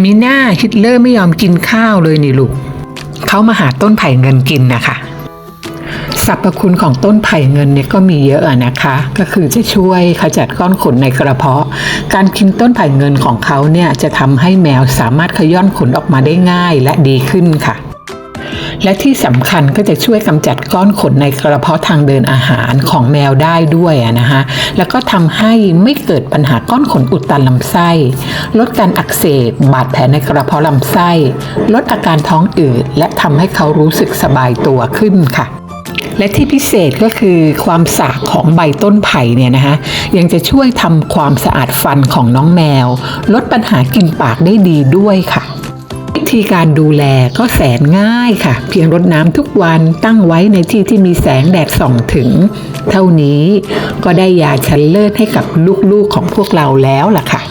มีหน้าฮิตเลอร์ไม่ยอมกินข้าวเลยนี่ลูกเขามาหาต้นไผ่เงินกินนะคะสรรพคุณของต้นไผ่เงินเนี่ยก็มีเยอะนะคะ ก็คือจะช่วยขจัดก้อนขนในกระเพาะ การกินต้นไผ่เงินของเขาเนี่ยจะทำให้แมวสามารถขย้อนขนออกมาได้ง่ายและดีขึ้นค่ะ และที่สำคัญก็จะช่วยกำจัดก้อนขนในกระเพาะทางเดินอาหารของแมวได้ด้วยนะคะแล้วก็ทำให้ไม่เกิดปัญหาก้อนขนอุดตันลำไส้ ลดการอักเสบบาดแผลในกระเพาะลำไส้ ลดอาการท้องอืดและทำให้เขารู้สึกสบายตัวขึ้นค่ะและที่พิเศษก็คือความสากของใบต้นไผ่เนี่ยนะคะยังจะช่วยทำความสะอาดฟันของน้องแมว ลดปัญหากินปากได้ดีด้วยค่ะ ธีการดูแลก็แสนง่ายค่ะ เพียงรดน้ำทุกวันตั้งไว้ในที่ที่มีแสงแดดส่องถึง เท่านี้ก็ได้ยาชั้นเลิศให้กับลูกๆของพวกเราแล้วล่ะค่ะ